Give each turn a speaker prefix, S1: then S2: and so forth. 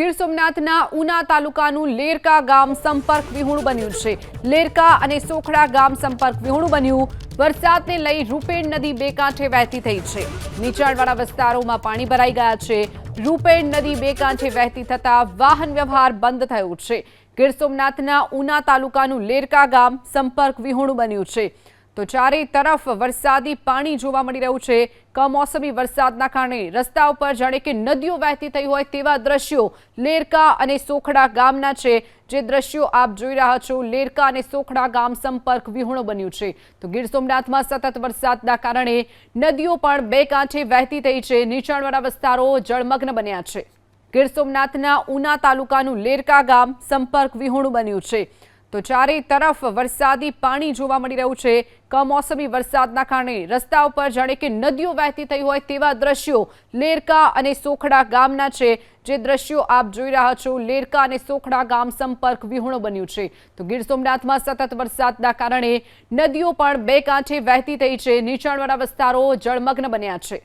S1: ગીર સોમનાથના ઉના તાલુકાનું લેરકા ગામ સંપર્ક વિહોણું બન્યું છે. લેરકા અને સોખડા ગામ સંપર્ક વિહોણું બન્યું. વરસાદને લઈ રૂપેણ નદી બે કાંઠે વહેતી થઈ છે. નીચાણવાળા વિસ્તારોમાં પાણી ભરાઈ ગયા છે. રૂપેણ નદી બે કાંઠે વહેતી થતા વાહન વ્યવહાર બંધ થયો છે. ગીર સોમનાથના ઉના તાલુકાનું લેરકા ગામ સંપર્ક વિહોણું બન્યું છે. તો ચારે તરફ વરસાદી પાણી જોવા મળી રહ્યું છે. કમોસમી વરસાદના કારણે રસ્તા ઉપર જાણે કે નદીઓ વહેતી થઈ હોય તેવા દ્રશ્યો લેરકા અને સોખડા ગામના છે. જે દ્રશ્યો આપ જોઈ રહ્યા છો, લેરકા અને સોખડા ગામ સંપર્ક વિહોણો બન્યું છે. તો ગીર સોમનાથમાં સતત વરસાદના કારણે નદીઓ પણ બે કાંઠે વહેતી થઈ છે. નીચાણવાળા વિસ્તારો જળમગ્ન બન્યા છે. ગીર સોમનાથના ઉના તાલુકાનું લેરકા ગામ સંપર્ક વિહોણું બન્યું છે. તો ચારે તરફ વરસાદી પાણી જોવા મળી રહ્યું છે. કમોસમી વરસાદના કારણે રસ્તા ઉપર જાણે કે નદીઓ વહેતી થઈ હોય તેવા દ્રશ્યો લેરકા અને સોખડા ગામના છે. જે દ્રશ્યો આપ જોઈ રહ્યા છો, લેરકા અને સોખડા ગામ સંપર્ક વિહોણો બન્યું છે. તો ગીર સોમનાથમાં સતત વરસાદના કારણે નદીઓ પણ બે કાંઠે વહેતી થઈ છે. નીચાણવાળા વિસ્તારો જળમગ્ન બન્યા છે.